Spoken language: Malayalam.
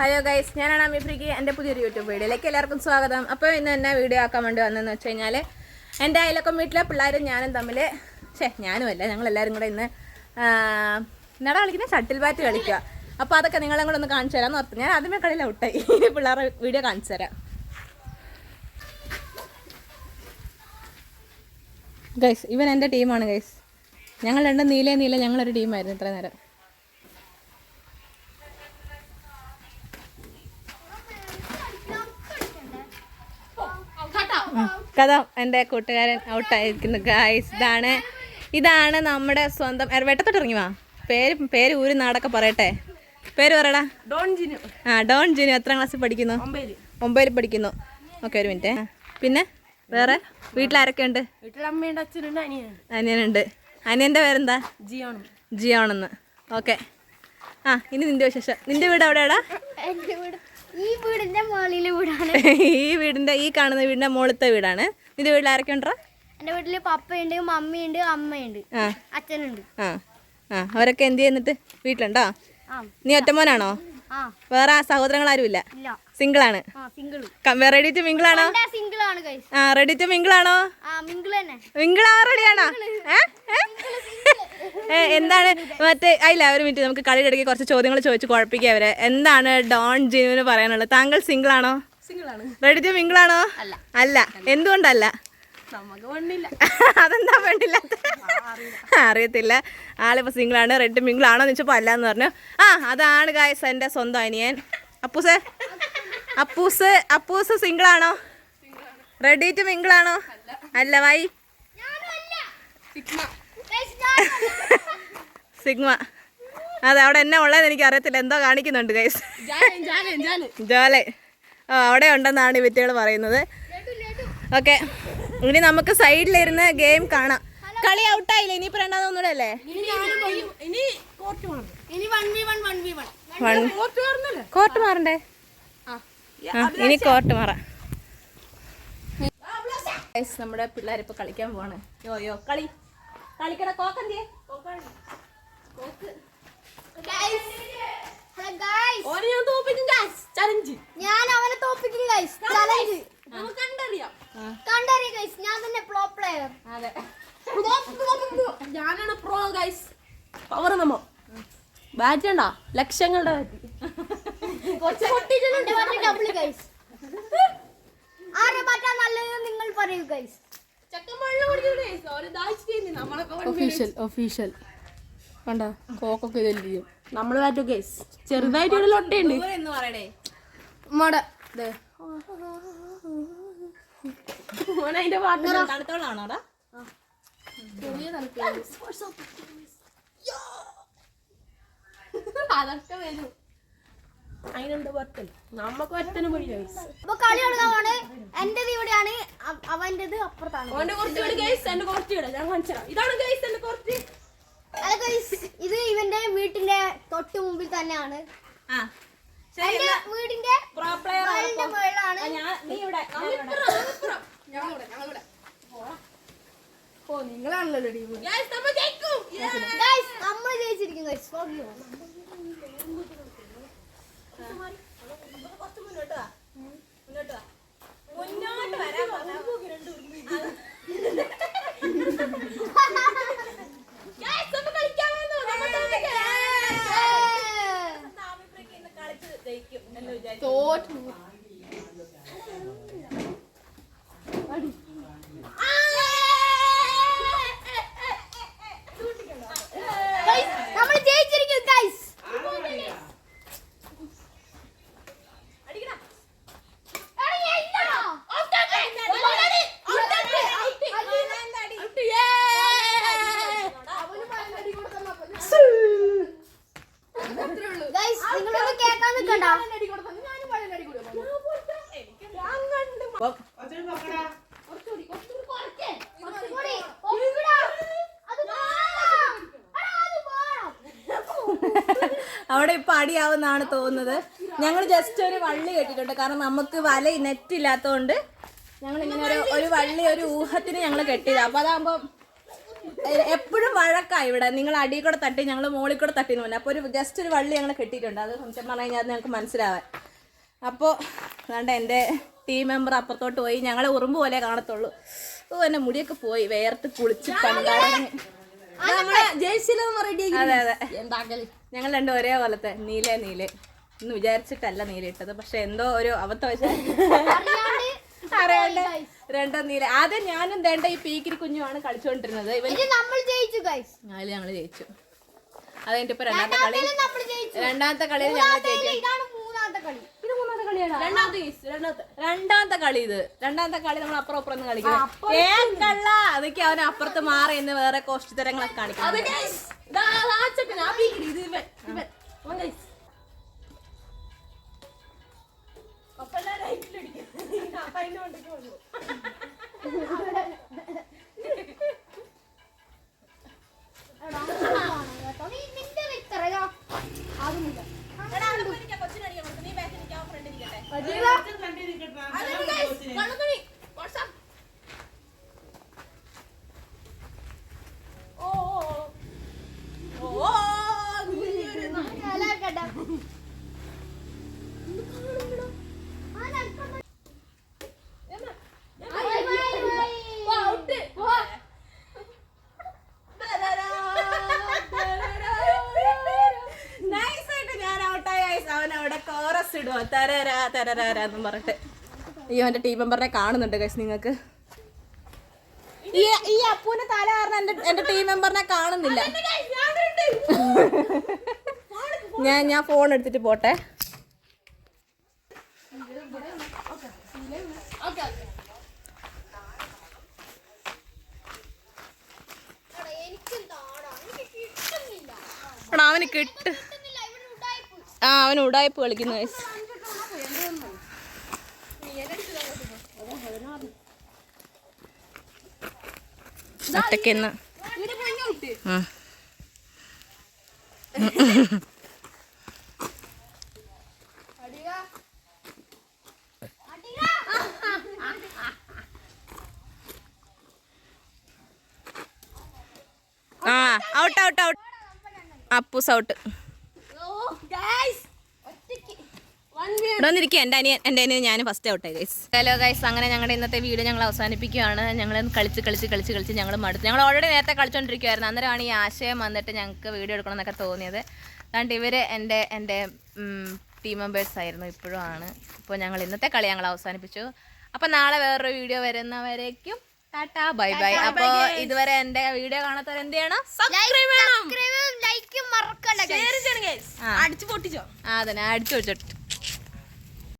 ഹലോ ഗൈസ് ഞാനാണ് അമിഫ്രിക്ക് എന്റെ പുതിയൊരു യൂട്യൂബ് വീഡിയോയിലേക്ക് എല്ലാവർക്കും സ്വാഗതം. അപ്പോൾ ഇന്ന് എന്നെ വീഡിയോ ആക്കാൻ വേണ്ടി വന്നതെന്ന് വെച്ച് കഴിഞ്ഞാൽ എന്റെ അയലക്കം വീട്ടിലെ പിള്ളേരും ഞാനും തമ്മിൽ ഛേ ഞാനും അല്ല ഞങ്ങളെല്ലാവരും കൂടെ ഇന്ന് നട കളിക്കുന്ന ഷട്ടിൽ ബാറ്റ് കളിക്കുക. അപ്പോൾ അതൊക്കെ നിങ്ങളെ കൂടെ ഒന്ന് കാണിച്ചു തരാമെന്ന് ഓർത്തു ഞാൻ ആദ്യമേ കളിയിൽ ഔട്ടായി. പിള്ളേരുടെ വീഡിയോ കാണിച്ചു തരാം. ഗൈസ് ഇവൻ എന്റെ ടീമാണ് ഗൈസ് ഞങ്ങൾ രണ്ടും നീലേ നീല ഞങ്ങളൊരു ടീമായിരുന്നു ഇത്ര നേരം. കഥ എന്റെ കൂട്ടുകാരൻ ഔട്ടായിരിക്കുന്നു. ഗായ്സ് ഇതാണ്. ഇതാണ് നമ്മുടെ സ്വന്തം വെട്ടത്തോട്ട് ഇറങ്ങി വാ. പേര് പേര് ഊരി നാടൊക്കെ പറയട്ടെ. പേര് പറയടാ. ഡോൺ ജിനു. ആ ഡോൺ ജിനു എത്രാം ക്ലാസ്സിൽ പഠിക്കുന്നു? ഒമ്പതിൽ പഠിക്കുന്നു. ഓക്കെ ഒരു മിനിറ്റ്. പിന്നെ വേറെ? വീട്ടിലാരൊക്കെ ഉണ്ട്? വീട്ടിലമ്മയുണ്ട് അച്ഛനുണ്ട് അനിയനുണ്ട്. അനിയനുണ്ട്. അനിയന്റെ പേരെന്താ? ജിയോൺ ജിയോണെന്ന്. ഓക്കെ. ആ ഇനി നിന്റെ വിശേഷം. നിന്റെ വീട് എവിടെയാടാ? ഈ വീടിന്റെ മുകളിലെ വീടാണ്. ഈ വീടിന്റെ ഈ കാണുന്ന വീടിന്റെ മുകളിലത്തെ വീടാണ്. നിന്റെ വീട്ടിൽ ആരൊക്കെ ഉണ്ടോ എന്റെ വീട്ടിൽ പപ്പയുണ്ട് മമ്മിയുണ്ട് അമ്മയുണ്ട് അച്ഛനുണ്ട്. ആ. ആ. അവരൊക്കെ എന്ത് ചെയ്യുന്നിട്ട് വീട്ടിലുണ്ടോ? നീ ഒറ്റമോനാണോ? ആ. വേറെ സഹോദരങ്ങൾ ഇല്ല. ഇല്ല ആണ് single ready to mingle single ആണ് ആ റെഡി ടു മിംഗിൾ ആണോ മിംഗിൾ റെഡിയാണോ? ഏ? ഏ? ഏ, എന്താണ്? മറ്റേ അല്ല ഒരു മിനിറ്റ് നമുക്ക് കളിയുടെ ഇടയ്ക്ക് കുറച്ച് ചോദ്യങ്ങൾ ചോദിച്ച് കുഴപ്പിക്കുക അവരെ. എന്താണ് ഡോൺ ജിനുവിന് പറയാനുള്ളത്? താങ്കൾ സിംഗിൾ ആണോ റെഡി ടു മിംഗിൾ ആണോ അല്ല. എന്തുകൊണ്ടല്ല? അതെന്താ വേണ്ടില്ല അറിയത്തില്ല. ആളിപ്പോ സിംഗിൾ ആണ് റെഡ് മിംഗിൾ ആണോ എന്ന് വെച്ചപ്പോ അല്ല എന്ന് പറഞ്ഞു. ആ അതാണ് ഗായസ് എന്റെ സ്വന്തം അനിയൻ. അപ്പൂസ്? അപ്പൂസ് അപ്പൂസ് സിംഗിൾ ആണോ റെഡി ടു മിംഗിൾ ആണോ? അല്ല. വൈ. സിഗ്മ. അതെ അവിടെ എന്നാ ഉള്ളതെന്ന് എനിക്ക് അറിയത്തില്ല. എന്തോ കാണിക്കുന്നുണ്ട് ഗൈസ് ജോലെ ആ അവിടെ ഉണ്ടെന്നാണ് ഈ വിറ്റുകൾ പറയുന്നത്. ഓക്കെ. ഇനി നമുക്ക് സൈഡിലിരുന്ന് ഗെയിം കാണാം. കളി ഔട്ടായില്ലേ ഇനിയിപ്പോ രണ്ടാമത് ഒന്നുകൂടെ അല്ലേ ഇനി കോർട്ട് ഇനി മാറണ്ടേ? ആ, ഇനി കോർട്ട് മാറാം. നമ്മുടെ പിള്ളേരിപ്പോ ഇപ്പൊ കളിക്കാൻ പോവാണ്. യോ യോ കളി. കളിക്കട ഓനെ ഞാൻ തോപ്പിക്കും ചലഞ്ച് ഞാൻ അവനെ തോപ്പിക്കും ഗൈസ് ചലഞ്ച് നമുക്ക് കണ്ടറിയാം. കണ്ടറിയ ഗൈസ് ഞാൻ തന്നെ പ്രോ പ്ലെയർ അതെ. ഞാനാണ് പ്രോ ഗൈസ് പവർ നമ്മ. ബാറ്റ് ഉണ്ടോ ലക്ഷങ്ങളുടെ ബാറ്റ് ആരുടെ ബാറ്റാ നല്ലത് നിങ്ങൾ പറയൂ ഗൈസ് ഒഫീഷ്യൽ ഒഫീഷ്യൽ കണ്ടോ? കോക്കൊക്കെ ഇതെല്ലാം നമ്മൾ മാറ്റോ ഗൈസ് ചെറുതായിട്ട് ഒരു ലൊട്ടയുണ്ട് മട അതിന്റെ പാട്ട് അതൊക്കെ വരും. അതിനെന്താ പറ്റൽ നമ്മക്ക് പറ്റന് പോയി അപ്പൊ കളി തുടങ്ങാണ് എന്റേത് ഇവിടെയാണ്. അവ- അവന്റേത് അപ്പുറത്താണ്. ഓന്റെ കുറച്ച് വീട് ഗൈസ് എന്റെ കുറച്ച് ഞാൻ കാണിച്ചു ഇതാണ് ഗൈസ് എന്റെ കുറച്ച്. ഇത് ഇവന്റെ വീട്ടിന്റെ തൊട്ട് മുമ്പിൽ തന്നെയാണ്. ആ ശരി എന്റെ വീടിന്റെ ഇവിടെ നിങ്ങളാണല്ലോ ടീം. ഗൈസ് നമ്മൾ ജയിക്കും. ഗൈസ് നമ്മൾ ജയിച്ചിരിക്കും ഗൈസ് കുറച്ച് മുന്നോട്ട് വാ മുന്നോട്ട് വാ മുന്നോട്ട് വരാൻ ഗൈസ് നമ്മൾ കളിക്കാൻ വന്നു നമ്മൾ കളിച്ച് ജയിക്കും എന്ന് വിചാരിച്ചു തോറ്റു നമ്മൾ ജയിച്ചിരിക്കും ഗൈസ് ഗൈസ് നിങ്ങളൊന്ന് കേൾക്കാൻ നിൽക്കണ്ട അവിടെ ഇപ്പൊ അടിയാവുന്നാണ് തോന്നുന്നത്. ഞങ്ങൾ ജസ്റ്റ് ഒരു വള്ളി കെട്ടിയിട്ടുണ്ട്. കാരണം നമുക്ക് വല നെറ്റ് ഇല്ലാത്തതുകൊണ്ട് ഞങ്ങൾ ഇങ്ങനെ ഒരു ഒരു വള്ളി ഒരു ഊഹത്തിന് ഞങ്ങൾ കെട്ടിയത്. അപ്പൊ അതാകുമ്പോ എപ്പോഴും വഴക്കാ ഇവിടെ. നിങ്ങൾ അടിയിൽ കൂടെ തട്ടി ഞങ്ങൾ മോളിൽ കൂടെ തട്ടിന് മുന്നേ അപ്പോൾ ഒരു ജസ്റ്റ് ഒരു വള്ളി ഞങ്ങൾ കെട്ടിയിട്ടുണ്ട്. അത് സംശയം പറഞ്ഞു കഴിഞ്ഞാൽ അത് ഞങ്ങൾക്ക് മനസ്സിലാവാൻ. അപ്പോൾ അതാണ്ട് എന്റെ ടീം മെമ്പർ അപ്പുറത്തോട്ട് പോയി. ഞങ്ങളെ ഉറുമ്പ് പോലെ കാണത്തുള്ളൂ. ഓ എന്നെ മുടിയൊക്കെ പോയി. വേർത്ത് കുളിച്ച് പണ്ടാടങ്ങി നമ്മളെ ജയിച്ചില്ലെന്ന് റെഡി അതെ അതെ. എന്താക്കൽ ഞങ്ങൾ രണ്ടും ഒരേ പോലത്തെ. നീലേ നീലേ. എന്ന് വിചാരിച്ചിട്ടല്ല നീല ഇട്ടത്. പക്ഷെ എന്തോ ഒരു അബദ്ധം വെച്ചാൽ അറിയാണ്ട് രണ്ടോ നീല. ആദ്യം ഞാനും ദേണ്ട ഈ പീക്കിരി കുഞ്ഞുമാണ് കളിച്ചുകൊണ്ടിരുന്നത് ഇവൻ ജയിച്ചു അതിൽ ഞങ്ങൾ ജയിച്ചു. അത് കഴിഞ്ഞിട്ട് ഇപ്പൊ രണ്ടാമത്തെ കളി ജയിച്ചു. രണ്ടാമത്തെ കളിയിൽ ഞങ്ങൾ ജയിക്കും ഇതാണ് മൂന്നാമത്തെ കളി ഇത് മൂന്നാമത്തെ കളിയാണ് രണ്ടാമത്തെ കളി ഇത്. രണ്ടാമത്തെ കളി നമ്മൾ അപ്പുറം അപ്പുറം കളിക്കും ഏ കള്ള. അതൊക്കെ അവൻ അപ്പുറത്ത് മാറി എന്ന് വേറെ കോസ്റ്റ് തരങ്ങളൊക്കെ അത് കാണിക്കുന്നത് guys, ദാ ആ ചെക്കൻ, ആ ഭീകരി, ഇത് ഇവൻ, ഇവൻ. അവൻ guys. അപ്പൊ എല്ലാം right ലടിക്കും. അപ്പൊ അതിന്റെ മണ്ടയ്ക്ക് വന്നു. നീ നിന്റെ വിത്തറയോ ആകുന്നില്ല കള്ളുകുഴി, WhatsApp. ഓ, ഓ, ഓ. ഓ, കുഞ്ഞൊരു നായ. വാ, out. വാ. നൈസായിട്ട് ഞാൻ ഔട്ടായി അവൻ അവിടെ കോറസ് ഇടുവോ തരരാ തരരാ എന്നും പറഞ്ഞിട്ട്. അയ്യോ ടീം മെമ്പറിനെ കാണുന്നുണ്ട് ഗൈസ് നിങ്ങൾക്ക്. ഈ ഈ അപ്പൂനെ തല കാരണം ടീം മെമ്പറിനെ കാണുന്നില്ല. ഞാൻ ഞാൻ ഫോൺ എടുത്തിട്ട് പോട്ടെ. അവന് കിട്ട്. ആ അവൻ ഉടായ്പ കളിക്കുന്നു ഒറ്റക്കെന്ന്. ആ out out out Appus out ഇവിടെ വന്നിരിക്കുക എന്റെ അനിയൻ എന്റെ അനിയൻ ഞാൻ ഫസ്റ്റ് ഔട്ടായി ഗൈസ് ഹലോ ഗൈസ് അങ്ങനെ ഞങ്ങളുടെ ഇന്നത്തെ വീഡിയോ ഞങ്ങൾ അവസാനിപ്പിക്കുകയാണ്. ഞങ്ങൾ കളിച്ച് കളിച്ച് കളിച്ച് കളിച്ച് ഞങ്ങൾ മടുത്തു. ഞങ്ങൾ ഓൾറെഡി നേരത്തെ കളിച്ചുകൊണ്ടിരിക്കുവായിരുന്നു അന്നേരമാണ് ഈ ആശയം വന്നിട്ട് ഞങ്ങൾക്ക് വീഡിയോ എടുക്കണം എന്നൊക്കെ തോന്നിയത്. അതുകൊണ്ട് ഇവർ എന്റെ എന്റെ ടീം മെമ്പേഴ്സ് ആയിരുന്നു ഇപ്പോഴും ആണ്. ഇപ്പോൾ ഞങ്ങൾ ഇന്നത്തെ കളി ഞങ്ങൾ അവസാനിപ്പിച്ചു. അപ്പോൾ നാളെ വേറൊരു വീഡിയോ വരുന്നവരേക്കും ടാറ്റാ ബൈ ബൈ അപ്പോൾ ഇതുവരെ എന്റെ വീഡിയോ കാണാത്തവർ എന്ത് ചെയ്യണം? സബ്സ്ക്രൈബ് ചെയ്യണം. ലൈക്കും മറക്കണ്ട. Share ചെയ്യണം. അടിച്ച് പൊട്ടിച്ചോ. ആ അടിച്ചു വെച്ചിട്ട്